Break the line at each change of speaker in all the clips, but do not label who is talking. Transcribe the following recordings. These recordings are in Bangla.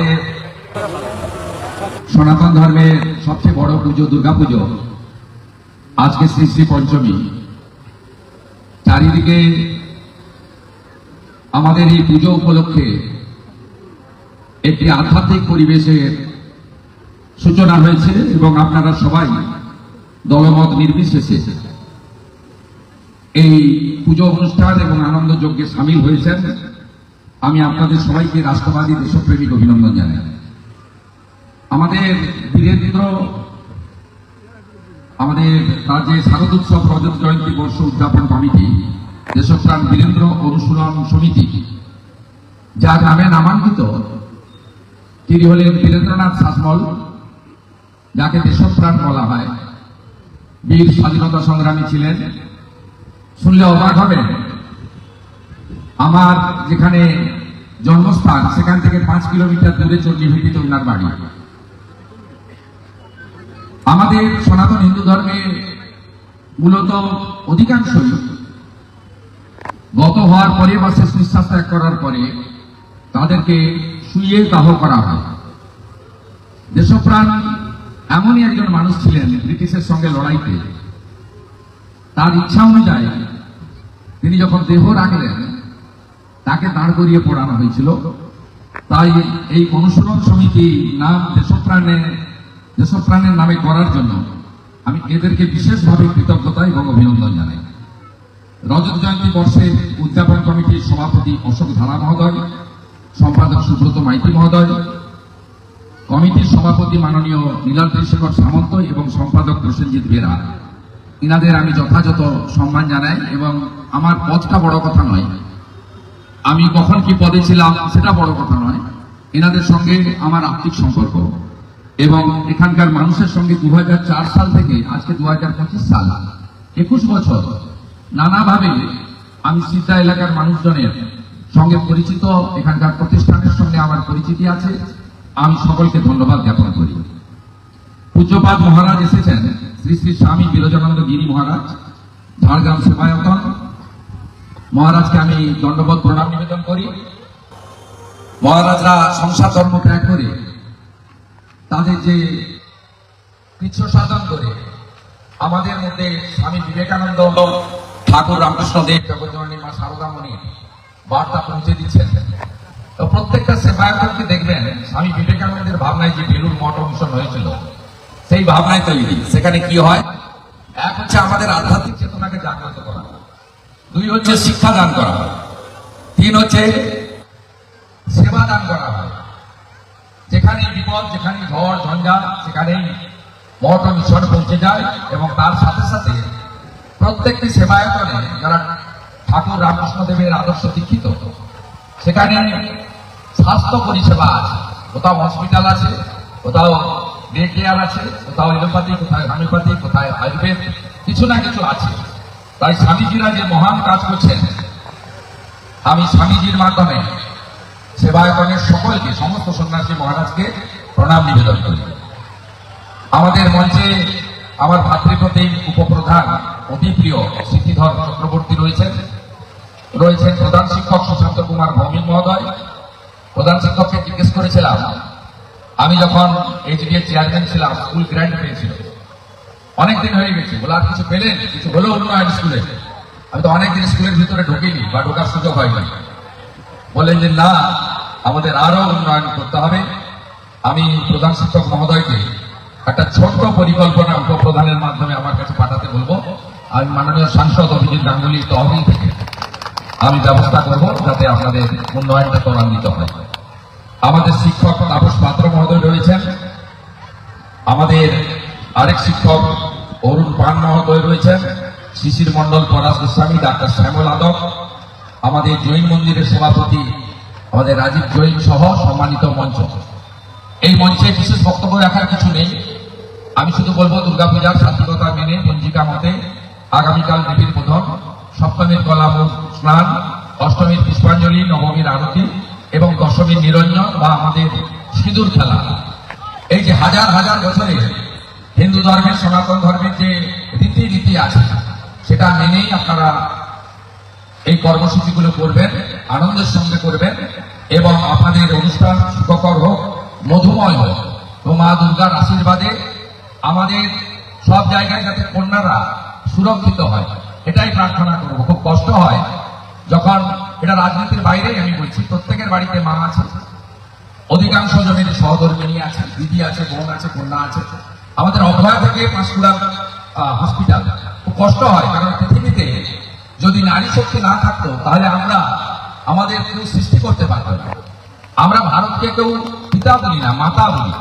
আমাদের সনাতন ধর্মের সবচেয়ে বড় পুজো দুর্গাপুজো আজকে শ্রী শ্রী পঞ্চমী। চারিদিকে আমাদের এই পুজো উপলক্ষে একটি আধ্যাত্মিক পরিবেশের সূচনা হয়েছে এবং আপনারা সবাই দলমত নির্বিশেষে এই পুজো অনুষ্ঠান এবং আনন্দ সামিল হয়েছেন। আমি আপনাদের সবাইকে রাষ্ট্রবাদী দেশপ্রেমিক অভিনন্দন জানাই। আমাদের বীরেন্দ্র, আমাদের তার যে শারদ উৎসব রজত জয়ন্তী বর্ষ উদযাপন কমিটি, দেশপ্রাণ বীরেন্দ্র অনুশীলন সমিতি, যার নামে নামাঙ্কিত তিনি হলেন বীরেন্দ্রনাথ শাসমল, যাকে দেশপ্রাণ বলা হয়। বীর স্বাধীনতা সংগ্রামী ছিলেন। শুনলে অবাক হবেন আমার যেখানে জন্মস্থান, সেখান থেকে পাঁচ কিলোমিটার দূরে চণ্ডীভিটিতে ওনার বাড়ি। আমাদের সনাতন হিন্দু ধর্মে মূলত অধিকাংশই গত হওয়ার পরে বা শেষ নিঃশ্বাস ত্যাগ করার পরে তাদেরকে শুয়ে দাহ করা হয়। দেশপ্রাণ এমনই একজন মানুষ ছিলেন ব্রিটিশের সঙ্গে লড়াইতে। তার ইচ্ছা অনুযায়ী তিনি যখন দেহ রাখলেন তাকে দাঁড় করিয়ে পড়ানো হয়েছিল। তাই এই অনুশীলন সমিতি নাম দেশপ্রাণের দেশপ্রাণের নামে করার জন্য আমি এদেরকে বিশেষভাবে কৃতজ্ঞতা এবং অভিনন্দন জানাই। রজত জয়ন্তী বর্ষে উদযাপন কমিটির সভাপতি অশোক ধারা মহোদয়, সম্পাদক সুব্রত মাইতি মহোদয়, কমিটির সভাপতি মাননীয় নীলাদ্রি শেখর সামন্ত এবং সম্পাদক প্রসেনজিৎ বেরা ইনাদের আমি যথাযথ সম্মান জানাই এবং আমার পথটা বড় কথা নয় আমি কখন কি পদে ছিলাম সেটা বড় কথা নয়। এনাদের সঙ্গে আমার আর্থিক সম্পর্ক এবং এখানকার মানুষের সঙ্গে দু হাজার চার সাল থেকে আজকে দু হাজার পঁচিশ সাল, একুশ বছর, নানাভাবে আমি সিদ্ধা এলাকার মানুষজনের সঙ্গে পরিচিত, এখানকার প্রতিষ্ঠানের সঙ্গে আমার পরিচিতি আছে। আমি সকলকে ধন্যবাদ জ্ঞাপন করি। পূজ্যপাত মহারাজ এসেছেন, শ্রী শ্রী স্বামী বিরজানন্দ গিরি মহারাজ, ঝাড়গ্রাম সেবায়তন। মহারাজকে আমি দণ্ডবোধ প্রণাম নিবেদন করি। মহারাজরা সংসার ধর্ম ত্যাগ করে, তাদের যে কৃচ্ছ সাধন করে, আমাদের মধ্যে স্বামী বিবেকানন্দ, ঠাকুর রামকৃষ্ণ দেব, জগজ্জননী মা সারদামণি বার্তা পৌঁছে দিচ্ছেন। তো প্রত্যেকটা সেবায়তনকে দেখবেন, স্বামী বিবেকানন্দের ভাবনায় যে বেলুর মঠ অনুসরণ হয়েছিল, সেই ভাবনায় তৈরি। সেখানে কি হয়? এক হচ্ছে আমাদের আধ্যাত্মিক চেতনাকে জাগ্রত করা। দুই হচ্ছে শিক্ষা দান করা হয়। তিন হচ্ছে সেবা দান করা হয়। যেখানে বিপদ, যেখানে ঝড়, ঝঞ্ঝাট সেখানেই মঠ মিশন পৌঁছে যায় এবং তার সাথে সাথে প্রত্যেকটি সেবায়তনে যারা ঠাকুর রামকৃষ্ণ দেবের আদর্শ দীক্ষিত, সেখানে স্বাস্থ্য পরিষেবা আছে। কোথাও হসপিটাল আছে, কোথাও ডে কেয়ার আছে, কোথাও এলোপ্যাথি কোথায় হোমিওপ্যাথি কোথায় আয়ুর্বেদ কিছু না কিছু আছে। তাই স্বামীজিরা যে মহান কাজ করছেন, আমি স্বামীজির মাধ্যমে, সেবায়তনের সকলকে, সমস্ত সন্ন্যাসী মহারাজকে প্রণাম নিবেদন করি। আমাদের মঞ্চে আমার ভাতৃপ্রতিম উপপ্রধান অতি প্রিয় সিদ্ধিধর চক্রবর্তী রয়েছেন। রয়েছেন প্রধান শিক্ষক সুশান্ত কুমার ভৌমিক মহোদয়। প্রধান শিক্ষককে জিজ্ঞেস করেছিলাম, আমি যখন এইচডিএ চেয়ারম্যান ছিলাম, স্কুল গ্র্যান্ড পেয়েছিল অনেকদিন হয়ে গেছে। বলে আর কিছু পেলেন কিছু হলো উন্নয়ন স্কুলে? আমি তো অনেকদিন স্কুলের ভিতরে ঢুকিনি বা ঢোকার সুযোগ হয়নি বলেন যে, না, আমাদের আরও উন্নয়ন করতে হবে। আমি প্রধান শিক্ষক মহোদয়কে একটা ছোট্ট পরিকল্পনা উপপ্রধানের মাধ্যমে আমার কাছে পাঠাতে বলব। আমি মাননীয় সাংসদ অভিজিৎ গাঙ্গুলি তহবিল থেকে আমি ব্যবস্থা করব যাতে আপনাদের উন্নয়নটা ত্বরান্বিত হয়। আমাদের শিক্ষক তাপস পাত্র মহোদয় রয়েছেন। আমাদের আরেক শিক্ষক অরুণ পান মহোদয় রয়েছেন। শিশির মন্ডল পরাশ গোস্বামী, ডাক্তার শ্যামল আদক। আমাদের জৈন মন্দিরের সভাপতি আমাদের রাজীব জৈন সহ সম্মানিত মঞ্চ। এই মঞ্চে বিশেষ বক্তব্য রাখার কিছু নেই। আমি শুধু বলব, দুর্গাপূজার সাত্বিকতা মেনে পঞ্জিকা মতে আগামীকাল দেবীর প্রথম সপ্তমীর কলাম স্নান, অষ্টমীর পুষ্পাঞ্জলি, নবমীর আরতি এবং দশমীর নিরঞ্জন বা আমাদের সিঁদুর খেলা। এই যে হাজার হাজার বছরে হিন্দু ধর্মের, সনাতন ধর্মের যে রীতি রীতি আছে, সেটা মেনেই আপনারা এই কর্মসূচিগুলো করবেন, আনন্দের সঙ্গে করবেন, এবং আপনাদের অনুষ্ঠান সুখকর হোক, মধুময় হোক তো মা দুর্গার আশীর্বাদে আমাদের সব জায়গায় যাতে কন্যারা সুরক্ষিত হয়, এটাই প্রার্থনা করব। খুব কষ্ট হয় যখন এটা রাজনীতির বাইরেই আমি বলছি, প্রত্যেকের বাড়িতে মা আছে, অধিকাংশ জনের সহধর্মিনী আছে, দিদি আছে, বোন আছে, কন্যা আছে। আমাদের অভয়া থেকে পাঁশকুড়া হসপিটাল খুব কষ্ট হয়, কারণ পৃথিবীতে যদি নারী শক্তি না থাকতো, তাহলে আমরা আমাদের কেউ সৃষ্টি করতে পারতাম না। আমরা ভারতকে কেউ পিতা বলি না, মাতা বলি।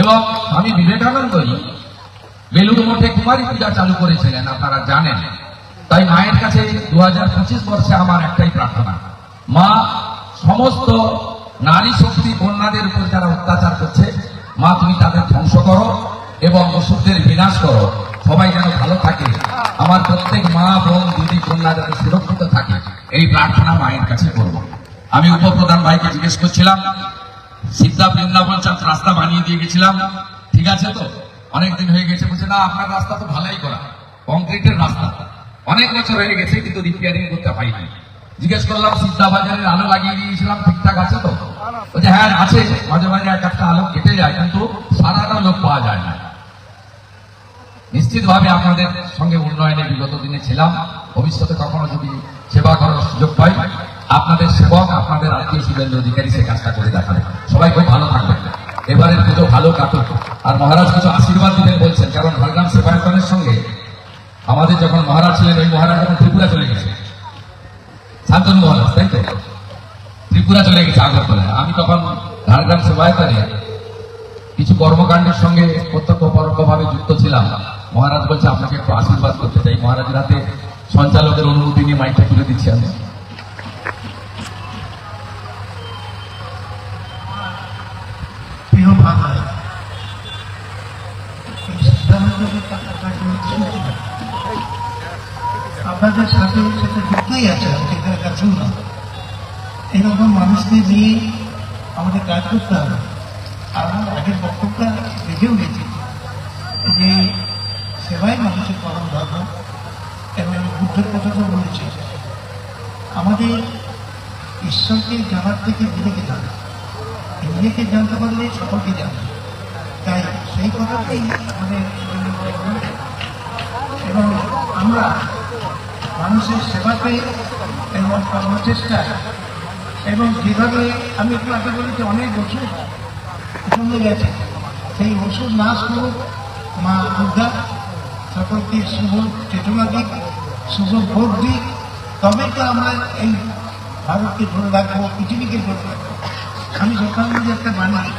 এবং স্বামী বিবেকানন্দই বেলুড় মঠে কুমারী পূজা চালু করেছিলেন, আপনারা জানেন। তাই মায়ের কাছে দু হাজার পঁচিশ বর্ষে আমার একটাই প্রার্থনা। মা, সমস্ত নারী শক্তি কন্যাদের উপর যারা অত্যাচার করছে, মা তুমি তাদের ধ্বংস করো। এবং ওষুধদের বিনাশ করো। সবাই যেন ভালো থাকে। আমার প্রত্যেক মা, বোন, দিদি, কন্যা যাতে সুরক্ষিত থাকে, এই প্রার্থনা মায়ের কাছে করব। আমি উপপ্রধান ভাইকে জিজ্ঞেস করছিলাম, সিদ্ধা বৃন্দাবন চাঁদ রাস্তা বানিয়ে দিয়ে গেছিলাম। ঠিক আছে তো? অনেক দিন হয়ে গেছে। বলছে, না, আপনার রাস্তা তো ভালোই করা। কংক্রিটের রাস্তা। অনেক বছর হয়ে গেছে, কিন্তু রিপেয়ারিং করতে পাইনি জিজ্ঞেস করলাম, সিদ্ধা বাজারের আলো লাগিয়ে দিয়েছিলাম, ঠিকঠাক আছে তো? বলছে হ্যাঁ আছে। মাঝে মাঝে এক একটা আলো কেটে যায়, কিন্তু সারাটা লোক পাওয়া যায় না। নিশ্চিতভাবে আপনাদের সঙ্গে উন্নয়নে বিগত দিনে ছিলাম। ভবিষ্যতে কখনো যদি সেবা করার সুযোগ পাই, আপনাদের সেবক, আপনাদের আত্মীয় শুভেন্দু অধিকারী সে কাজটা করে দেখাবে। সবাই খুব ভালো থাকবে এবারের পুজো ভালো কাটুক। আর মহারাজ কিছু আশীর্বাদ দিবেন বলছেন, কারণ ঝাড়গ্রাম সেবায়তনের সঙ্গে আমাদের যখন মহারাজ ছিলেন, ওই মহারাজ যখন ত্রিপুরা চলে গেছে। শান্তনু মহারাজ, তাই তো? ত্রিপুরা চলে গেছে আগরতলায়। আমি তখন ঝাড়গ্রাম সেবায়তনে কিছু কর্মকাণ্ডের সঙ্গে প্রত্যক্ষ পরোক্ষভাবে যুক্ত ছিলাম। মহারাজ বলছে, আপনাকে একটু আশীর্বাদ করতে চাই। মহারাজের হাতে সঞ্চালকের অনুমতি নিয়ে মাইকটা তুলে দিচ্ছি আমি।
আপনাদের সাথে সাথে যুক্তই আছে এখানকার জন্য এরকম মানুষকে নিয়ে আমাদের কাজ করতে হবে। আর আমার আগের বক্তব্যটা দেখেও গেছি যে সেবাই মানুষের পরম ধর্ম এবং আমি বুদ্ধের কথা তো বলেছি। আমাদের ঈশ্বরকে জানার থেকে নিজেকে জানা। নিজেকে জানতে পারলে সকলকে জানবে তাই সেই কথাটাই আমাদের এবং আমরা মানুষের সেবাতে এবং কর্মচেষ্টা এবং যেভাবে আমি একটু আগে বলেছি, অনেক ওষুধ সঙ্গে গেছে। সেই ওষুধ না করুক মা দুর্গা। সকলকে শুভ চেতনা দিক শুভ ভোট দিক তবে তো আমরা এই ভারতকে ধরে রাখব, পৃথিবীকে ধরে রাখব। আমি সকাল মধ্যে একটা বানাই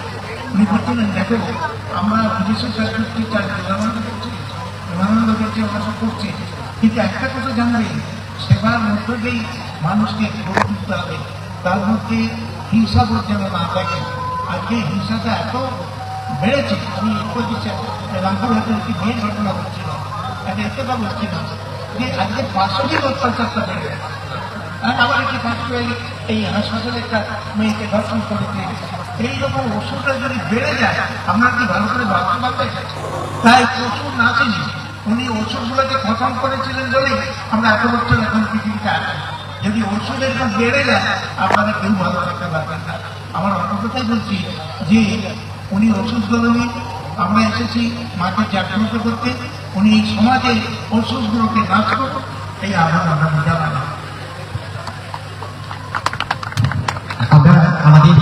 বলছিলেন দেখো আমরা বিদেশের কাজ করছি তার বিমানন্দ করছি বিমানন্দ করছি, আমরা সব করছি। কিন্তু একটা কথা জানবে, সেবার মধ্য দিয়েই মানুষকে গড়ে তুলতে হবে। তার মধ্যে হিংসা বোধ যেন না থাকে। আর আজকে হিংসাটা এত বেড়েছে, আমি রামপুরহাটের একটি মেয়ের ঘটনা বলছিল তাকে এতটা না যে আজকে পাশবিক অত্যাচারটা বেড়ে গেছে আবার একটি ফাঁসি এই হাসপাতালে একটা মেয়েকে ধর্ষণ করেছে এই রকম ওষুধটা যদি বেড়ে যায় আপনার কি ভালো করে বাঁচতে পারবে? তাই ওষুধ না চিনি, উনি ওষুধগুলোকে খতম করেছিলেন বলেই আমরা এত বছর এখন পৃথিবীতে আছি। যদি ওষুধের দাম বেড়ে যায় আপনারা কেউ ভালো থাকতে পারবেন না। আমার অন্য বলছি যে উনি ওষুধগুলো নিয়ে, আমরা এসেছি, মাকে জাগ্রত করতে। উনি সমাজে ওষুধগুলোকে নাশ করুন এই আহ্বান আমরা জানালাম
আমরা আমাদের